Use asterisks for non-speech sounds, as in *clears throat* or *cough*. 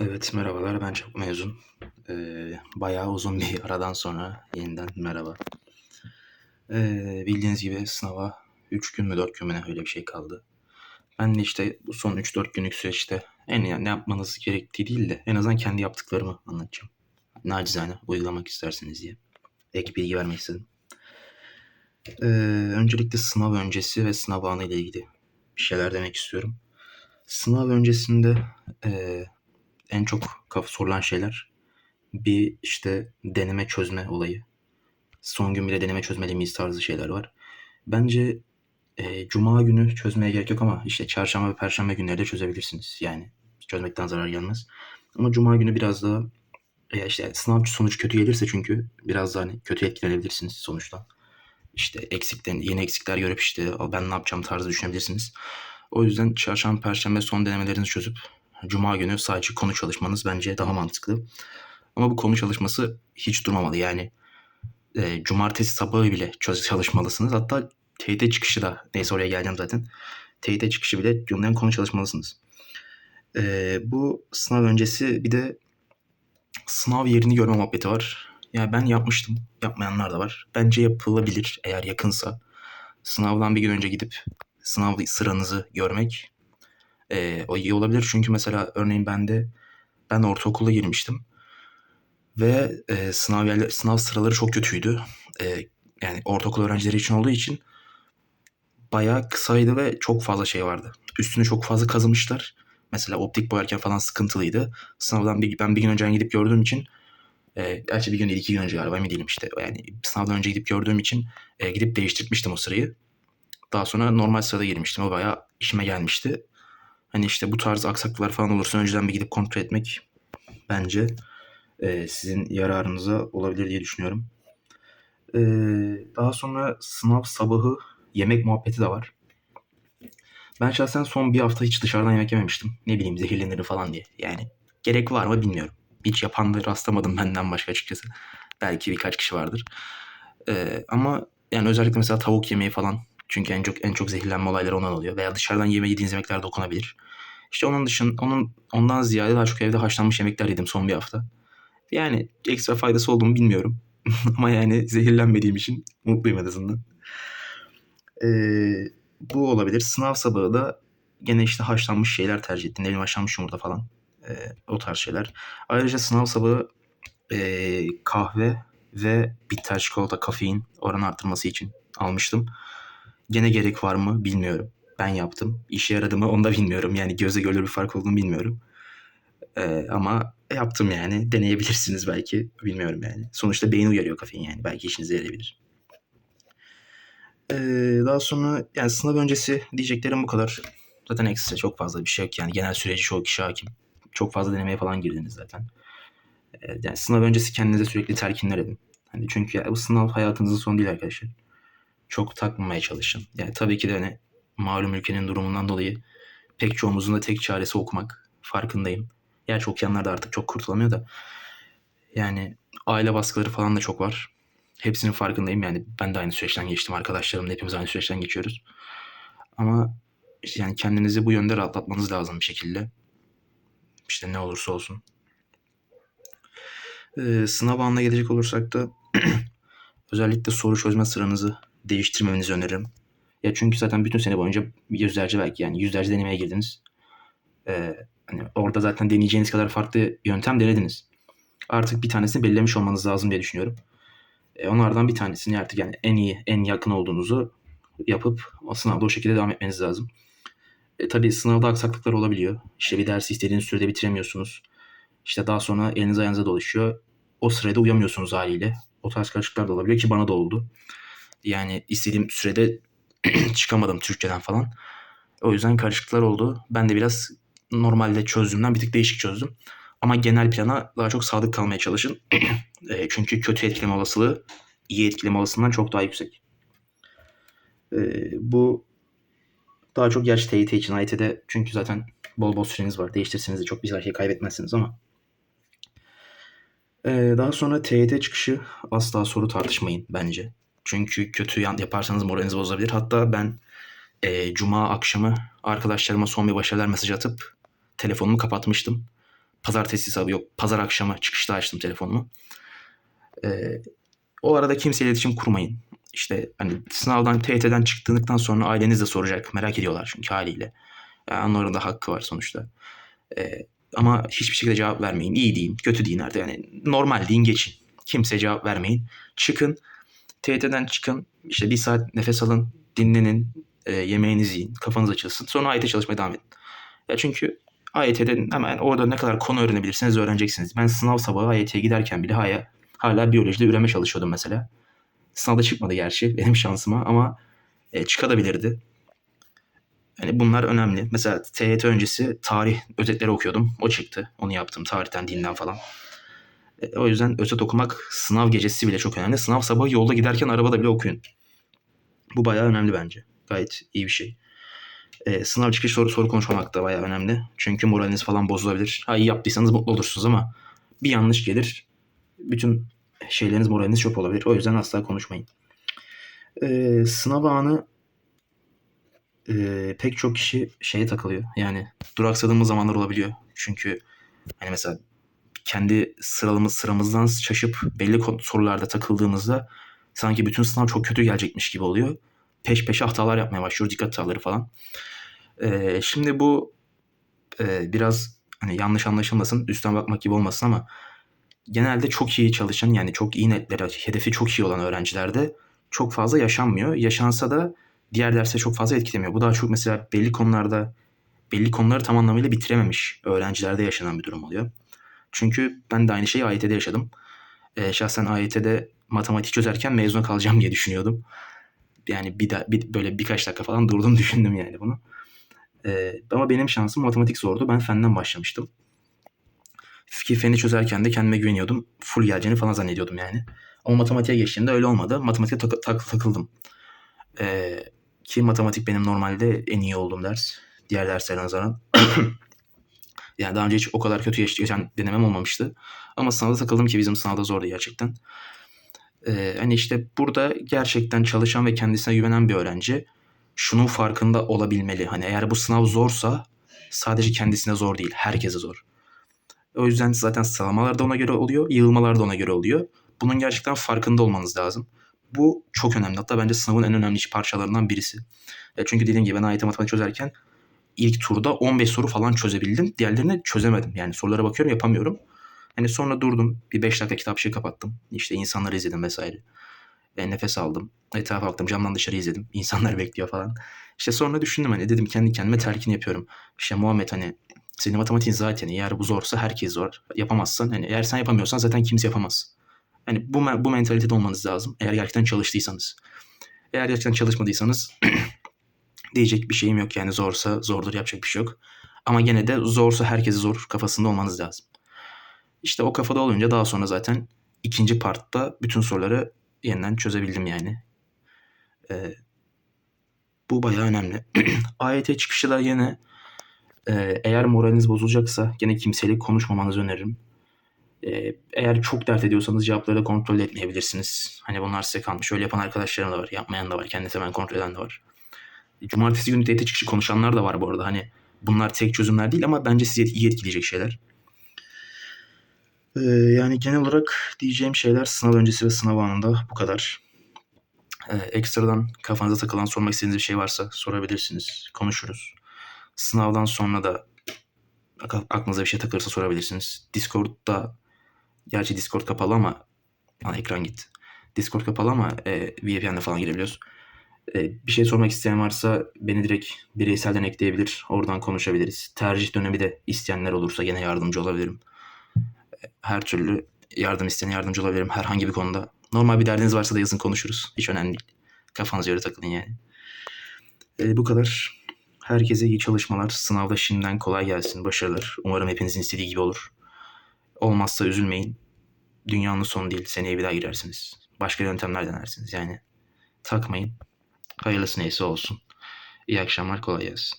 Evet, merhabalar. Ben çok mezun. Eee, bayağı uzun bir *laughs* aradan sonra yeniden merhaba. Eee, bildiğiniz gibi sınava 3 gün mü 4 gün mü ne öyle bir şey kaldı. Ben de işte bu son 3-4 günlük süreçte en yani ne yapmanız gerektiği değil de en azından kendi yaptıklarımı anlatacağım. Nacizane uygulamak isterseniz diye. Ek bilgi vermek istedim. Eee, öncelikle sınav öncesi ve sınav anı ile ilgili bir şeyler demek istiyorum. Sınav öncesinde eee, en çok sorulan şeyler bir işte deneme çözme olayı. Son gün bile deneme çözmeli miyiz tarzı şeyler var. Bence e, cuma günü çözmeye gerek yok ama işte çarşamba ve perşembe günleri de çözebilirsiniz. Yani çözmekten zarar gelmez. Ama cuma günü biraz daha e, işte sınav sonucu kötü gelirse çünkü biraz daha hani kötü etkilenebilirsiniz sonuçta. İşte eksikten yeni eksikler görüp işte ben ne yapacağım tarzı düşünebilirsiniz. O yüzden çarşamba perşembe son denemelerinizi çözüp cuma günü sadece konu çalışmanız bence daha mantıklı. Ama bu konu çalışması hiç durmamalı. Yani e, cumartesi sabahı bile çalışmalısınız. Hatta TYT çıkışı da neyse oraya geleceğim zaten. TYT çıkışı bile günden konu çalışmalısınız. E, bu sınav öncesi bir de sınav yerini görme muhabbeti var. Yani ben yapmıştım. Yapmayanlar da var. Bence yapılabilir eğer yakınsa. Sınavdan bir gün önce gidip sınav sıranızı görmek e, o iyi olabilir. Çünkü mesela örneğin ben de ben ortaokula girmiştim. Ve e, sınav yerler, sınav sıraları çok kötüydü. E, yani ortaokul öğrencileri için olduğu için bayağı kısaydı ve çok fazla şey vardı. Üstünü çok fazla kazımışlar. Mesela optik boyarken falan sıkıntılıydı. Sınavdan bir, ben bir gün önce gidip gördüğüm için e, gerçi bir gün değil iki gün önce galiba emin değilim işte. Yani sınavdan önce gidip gördüğüm için e, gidip değiştirmiştim o sırayı. Daha sonra normal sırada girmiştim. O bayağı işime gelmişti. Hani işte bu tarz aksaklıklar falan olursa önceden bir gidip kontrol etmek bence e, sizin yararınıza olabilir diye düşünüyorum. E, daha sonra sınav sabahı yemek muhabbeti de var. Ben şahsen son bir hafta hiç dışarıdan yemek yememiştim. Ne bileyim zehirlenirim falan diye. Yani gerek var mı bilmiyorum. Hiç yapan da rastlamadım benden başka açıkçası. Belki birkaç kişi vardır. Ee, ama yani özellikle mesela tavuk yemeği falan. Çünkü en çok en çok zehirlenme olayları ondan oluyor. Veya dışarıdan yeme yediğiniz yemekler dokunabilir. İşte onun dışında onun ondan ziyade daha çok evde haşlanmış yemekler yedim son bir hafta. Yani ekstra faydası olduğunu bilmiyorum. *laughs* Ama yani zehirlenmediğim için mutluyum en azından. Ee, bu olabilir. Sınav sabahı da gene işte haşlanmış şeyler tercih ettim. Ne haşlanmış yumurta falan. Ee, o tarz şeyler. Ayrıca sınav sabahı e, kahve ve bitter çikolata kafein oranı arttırması için almıştım. Gene gerek var mı bilmiyorum. Ben yaptım. İşe yaradı mı onu da bilmiyorum. Yani göze görülür bir fark olduğunu bilmiyorum. Ee, ama yaptım yani. Deneyebilirsiniz belki. Bilmiyorum yani. Sonuçta beyin uyarıyor kafein yani. Belki işinize yarayabilir. Ee, daha sonra yani sınav öncesi diyeceklerim bu kadar. Zaten ekstra çok fazla bir şey yok yani. Genel süreci çoğu kişi hakim. Çok fazla denemeye falan girdiniz zaten. Ee, yani sınav öncesi kendinize sürekli telkinler edin. Hani çünkü ya, bu sınav hayatınızın sonu değil arkadaşlar. Çok takmamaya çalışın. Yani tabii ki de hani malum ülkenin durumundan dolayı pek çoğumuzun da tek çaresi okumak. Farkındayım. Gerçi okuyanlar da artık çok kurtulamıyor da. Yani aile baskıları falan da çok var. Hepsinin farkındayım yani. Ben de aynı süreçten geçtim. Arkadaşlarım da hepimiz aynı süreçten geçiyoruz. Ama işte yani kendinizi bu yönde rahatlatmanız lazım bir şekilde. İşte ne olursa olsun. Ee, sınav anına gelecek olursak da *clears throat* özellikle soru çözme sıranızı değiştirmenizi öneririm. Ya çünkü zaten bütün sene boyunca yüzlerce belki yani yüzlerce denemeye girdiniz. Ee, hani orada zaten deneyeceğiniz kadar farklı yöntem denediniz. Artık bir tanesini belirlemiş olmanız lazım diye düşünüyorum. Ee, onlardan bir tanesini artık yani en iyi, en yakın olduğunuzu yapıp o sınavda o şekilde devam etmeniz lazım. E, tabii sınavda aksaklıklar olabiliyor. İşte bir dersi istediğiniz sürede bitiremiyorsunuz. İşte daha sonra eliniz ayağınıza dolaşıyor. O sırada uyamıyorsunuz haliyle. O tarz karışıklıklar da olabiliyor ki bana da oldu. Yani istediğim sürede *clears throat* çıkamadım Türkçeden falan. O yüzden karışıklıklar oldu. Ben de biraz normalde çözdüğümden bir tık değişik çözdüm. Ama genel plana daha çok sadık kalmaya çalışın. *clears throat* e, çünkü kötü etkileme olasılığı iyi etkileme olasılığından çok daha yüksek. E, bu daha çok gerçi TYT için AYT'de çünkü zaten bol bol süreniz var. Değiştirseniz de çok bir şey kaybetmezsiniz ama. E, daha sonra TYT çıkışı asla soru tartışmayın bence. Çünkü kötü yaparsanız moraliniz bozabilir. Hatta ben e, cuma akşamı arkadaşlarıma son bir başarılar mesaj atıp telefonumu kapatmıştım. pazartesi sabahı yok pazar akşamı çıkışta açtım telefonumu. Ee, o arada kimseyle iletişim kurmayın. İşte hani sınavdan TYT'den çıktıktan sonra aileniz de soracak. Merak ediyorlar çünkü haliyle. Yani onların da hakkı var sonuçta. Ee, ama hiçbir şekilde cevap vermeyin. İyi deyin, kötü deyin artık. Yani normal deyin geçin. Kimseye cevap vermeyin. Çıkın. TYT'den çıkın. İşte bir saat nefes alın. Dinlenin. E, yemeğinizi yiyin. Kafanız açılsın. Sonra AYT çalışmaya devam edin. Ya çünkü AYT'de hemen orada ne kadar konu öğrenebilirsiniz öğreneceksiniz. Ben sınav sabahı AYT'ye giderken bile hala, hala biyolojide üreme çalışıyordum mesela. Sınavda çıkmadı gerçi benim şansıma ama e, çıkabilirdi. Yani bunlar önemli. Mesela TYT öncesi tarih özetleri okuyordum. O çıktı. Onu yaptım tarihten, dinden falan. O yüzden özet okumak sınav gecesi bile çok önemli. Sınav sabahı yolda giderken arabada bile okuyun. Bu bayağı önemli bence. Gayet iyi bir şey. E, sınav çıkış soru soru konuşmamak da bayağı önemli. Çünkü moraliniz falan bozulabilir. Ha iyi yaptıysanız mutlu olursunuz ama bir yanlış gelir. Bütün şeyleriniz moraliniz çöp olabilir. O yüzden asla konuşmayın. E, sınav anı e, pek çok kişi şeye takılıyor. Yani duraksadığımız zamanlar olabiliyor. Çünkü hani mesela kendi sıramız sıramızdan şaşıp belli sorularda takıldığımızda sanki bütün sınav çok kötü gelecekmiş gibi oluyor. Peş peşe hatalar yapmaya başlıyoruz. Dikkat hataları falan. Ee, şimdi bu e, biraz hani yanlış anlaşılmasın, üstten bakmak gibi olmasın ama genelde çok iyi çalışan yani çok iyi netlere, hedefi çok iyi olan öğrencilerde çok fazla yaşanmıyor. Yaşansa da diğer derse çok fazla etkilemiyor. Bu daha çok mesela belli konularda belli konuları tam anlamıyla bitirememiş öğrencilerde yaşanan bir durum oluyor. Çünkü ben de aynı şeyi AYT'de yaşadım. E, şahsen AYT'de matematik çözerken mezuna kalacağım diye düşünüyordum. Yani bir, da, bir böyle birkaç dakika falan durdum *laughs* düşündüm yani bunu. E, ama benim şansım matematik zordu. Ben fenden başlamıştım. Ki feni çözerken de kendime güveniyordum. Full geleceğini falan zannediyordum yani. Ama matematiğe geçtiğimde öyle olmadı. Matematiğe tak- tak- takıldım. E, ki matematik benim normalde en iyi olduğum ders. Diğer derslere nazaran. *coughs* Yani daha önce hiç o kadar kötü geçen denemem olmamıştı. Ama sınavda takıldım ki bizim sınavda zordu gerçekten. Ee, hani işte burada gerçekten çalışan ve kendisine güvenen bir öğrenci şunun farkında olabilmeli. Hani eğer bu sınav zorsa sadece kendisine zor değil, herkese zor. O yüzden zaten sıralamalar da ona göre oluyor, yığılmalar da ona göre oluyor. Bunun gerçekten farkında olmanız lazım. Bu çok önemli. Hatta bence sınavın en önemli parçalarından birisi. Ya çünkü dediğim gibi ben AYT matematik çözerken ilk turda 15 soru falan çözebildim. Diğerlerini çözemedim. Yani sorulara bakıyorum yapamıyorum. Hani sonra durdum. Bir 5 dakika kitap şey kapattım. İşte insanları izledim vesaire. E, nefes aldım. Etrafa baktım. Camdan dışarı izledim. *laughs* İnsanlar bekliyor falan. İşte sonra düşündüm hani dedim kendi kendime telkin yapıyorum. İşte Muhammed hani senin matematiğin zaten. Eğer bu zorsa herkes zor. Yapamazsan hani eğer sen yapamıyorsan zaten kimse yapamaz. Hani bu, bu mentalitede olmanız lazım. Eğer gerçekten çalıştıysanız. Eğer gerçekten çalışmadıysanız *clears throat* diyecek bir şeyim yok yani zorsa zordur yapacak bir şey yok. Ama gene de zorsa herkese zor kafasında olmanız lazım. İşte o kafada olunca daha sonra zaten ikinci partta bütün soruları yeniden çözebildim yani. Ee, bu bayağı önemli. AYT çıkışı da yine e, eğer moraliniz bozulacaksa gene kimseyle konuşmamanızı öneririm. Ee, eğer çok dert ediyorsanız cevapları da kontrol etmeyebilirsiniz. Hani bunlar size kalmış. Öyle yapan arkadaşlarım da var. Yapmayan da var. Kendisi hemen kontrol eden de var. Cumartesi günü TYT çıkışı konuşanlar da var bu arada. Hani bunlar tek çözümler değil ama bence sizi iyi etkileyecek şeyler. Ee, yani genel olarak diyeceğim şeyler sınav öncesi ve sınav anında bu kadar. Ee, ekstradan kafanıza takılan sormak istediğiniz bir şey varsa sorabilirsiniz. Konuşuruz. Sınavdan sonra da aklınıza bir şey takılırsa sorabilirsiniz. Discord'da gerçi Discord kapalı ama yani ekran gitti. Discord kapalı ama e, VPN'de falan girebiliyoruz. E, bir şey sormak isteyen varsa beni direkt bireyselden ekleyebilir. Oradan konuşabiliriz. Tercih dönemi de isteyenler olursa gene yardımcı olabilirim. E, her türlü yardım isteyen yardımcı olabilirim herhangi bir konuda. Normal bir derdiniz varsa da yazın konuşuruz. Hiç önemli değil. Kafanıza göre takılın yani. E, bu kadar. Herkese iyi çalışmalar. Sınavda şimdiden kolay gelsin. Başarılar. Umarım hepinizin istediği gibi olur. Olmazsa üzülmeyin. Dünyanın sonu değil. Seneye bir daha girersiniz. Başka yöntemler denersiniz. Yani takmayın. Hayırlısı neyse olsun. İyi akşamlar kolay gelsin.